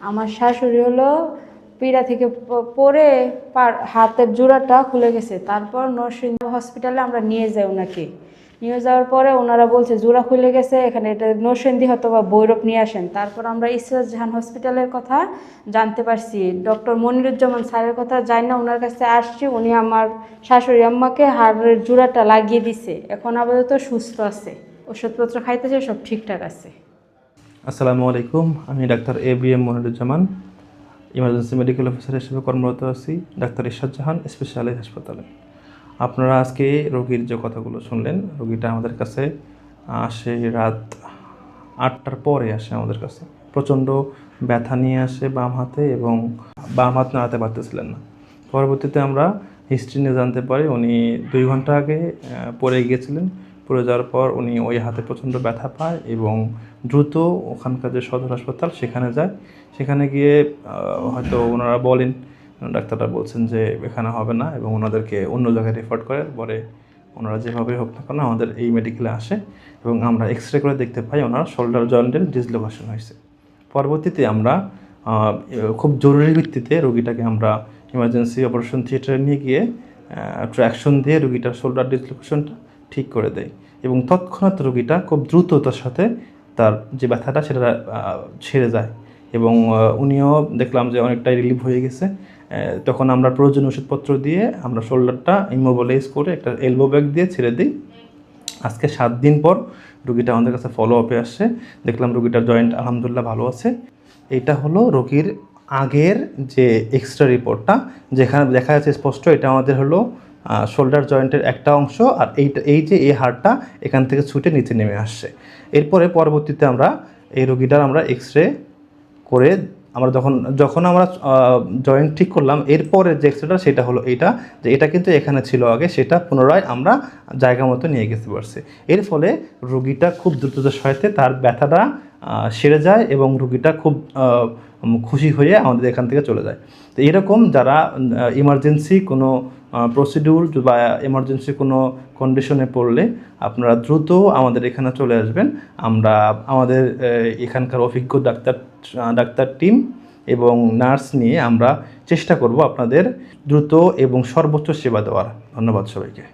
আমার শাশুড়ি হলো পীড়া থেকে পরে, হাতের জোড়াটা খুলে গেছে। তারপর নরসিংহ হসপিটালে আমরা নিয়ে যাই ওনাকে। নিয়ে যাওয়ার পরে ওনারা বলছে, জোড়া খুলে গেছে, এখানে এটা নরসিংদী হয়তো বা ভৈরব নিয়ে আসেন। তারপর আমরা ইসরাত জাহান হসপিটালের কথা জানতে পারছি। ডক্টর মনিরুজ্জামান স্যারের কথা জানি না, ওনার কাছে আসছি। উনি আমার শাশুড়ি আম্মাকে হাড়ের জোড়াটা লাগিয়ে দিছে। এখন আপাতত সুস্থ আছে। ওষুধপত্র খাইতেছে, সব ঠিকঠাক আছে। আসসালামু আলাইকুম, আমি doctor A B M Moniruzzaman, emergency medical officer হিসেবে কর্মরত আছি, ডাক্তার ইরশাদ জাহান স্পেশালাইজ হাসপাতালে। আপনারা আজকে রোগীর যে কথাগুলো শুনলেন, রোগীটা আমাদের কাছে আসে রাত আটটার পরে আসে আমাদের কাছে। প্রচণ্ড ব্যথা নিয়ে আসে বাম হাতে এবং বাম হাত নাড়াতে পারতেছিলেন না। পরবর্তীতে আমরা হিস্ট্রি নিয়ে জানতে পারি, উনি দুই ঘণ্টা আগে পড়ে গিয়েছিলেন। পড়ে যাওয়ার পর উনি ওই হাতে প্রচণ্ড ব্যথা পায় এবং দ্রুত ওখানকার যে সদর হাসপাতাল, সেখানে যায়। সেখানে গিয়ে হয়তো ওনারা বলেন, ডাক্তাররা বলছেন যে এখানে হবে না এবং ওনাদেরকে অন্য জায়গায় রেফার করে। পরে ওনারা যেভাবে হোক না কেন আমাদের এই মেডিকেলে আসে এবং আমরা এক্স রে করে দেখতে পাই ওনার শোল্ডার জয়েন্টের ডিসলোকেশন হয়েছে। পরবর্তীতে আমরা খুব জরুরি ভিত্তিতে রোগীটাকে আমরা ইমার্জেন্সি অপারেশন থিয়েটারে নিয়ে গিয়ে ট্র্যাকশন দিয়ে রোগীটার শোল্ডার ডিসলোকেশনটা ঠিক করে দেয় এবং তৎক্ষণাৎ রোগীটা খুব দ্রুততার সাথে তার যে ব্যথাটা সেটা ছেড়ে যায়। এবং উনিও দেখলাম যে অনেকটাই রিলিভ হয়ে গেছে। তখন আমরা প্রয়োজনীয় ওষুধপত্র দিয়ে আমরা শোল্ডারটা ইমোবিলাইজ করে একটা এলবো ব্যাগ দিয়ে ছেড়ে দিই। আজকে সাত দিন পর রুগীটা আমাদের কাছে ফলো আপে আসছে দেখলাম রুগীটার জয়েন্ট আলহামদুলিল্লাহ ভালো আছে। এটা হলো রোগীর আগের যে এক্সট্রা রিপোর্টটা যেখানে দেখা যাচ্ছে স্পষ্ট এটা আমাদের হলো শোল্ডার জয়েন্টের একটা অংশ আর এইটা এই যে এই হাড়টা এখান থেকে ছুটে নিচে নেমে আসছে। এরপরে পরবর্তীতে আমরা এই রোগীটার আমরা এক্স রে করে আমরা যখন যখন আমরা জয়েন্ট ঠিক করলাম, এরপরে যে এক্সরেটা সেটা হলো এইটা, যে এটা কিন্তু এখানে ছিল আগে, সেটা পুনরায় আমরা জায়গা মতো নিয়ে গেতে পারছি। এর ফলে রুগীটা খুব দ্রুততার সাথে তার ব্যথাটা সেরে যায় এবং রুগীটা খুব খুশি হয়ে আমাদের এখান থেকে চলে যায়। তো এরকম যারা ইমার্জেন্সি কোনো প্রসিডিউর বা এমার্জেন্সি কোনো কন্ডিশনে পড়লে আপনারা দ্রুত আমাদের এখানে চলে আসবেন। আমরা, আমাদের এখানকার অভিজ্ঞ ডাক্তার ডাক্তার টিম এবং নার্স নিয়ে আমরা চেষ্টা করব আপনাদের দ্রুত এবং সর্বোচ্চ সেবা দেওয়ার। ধন্যবাদ সবাইকে।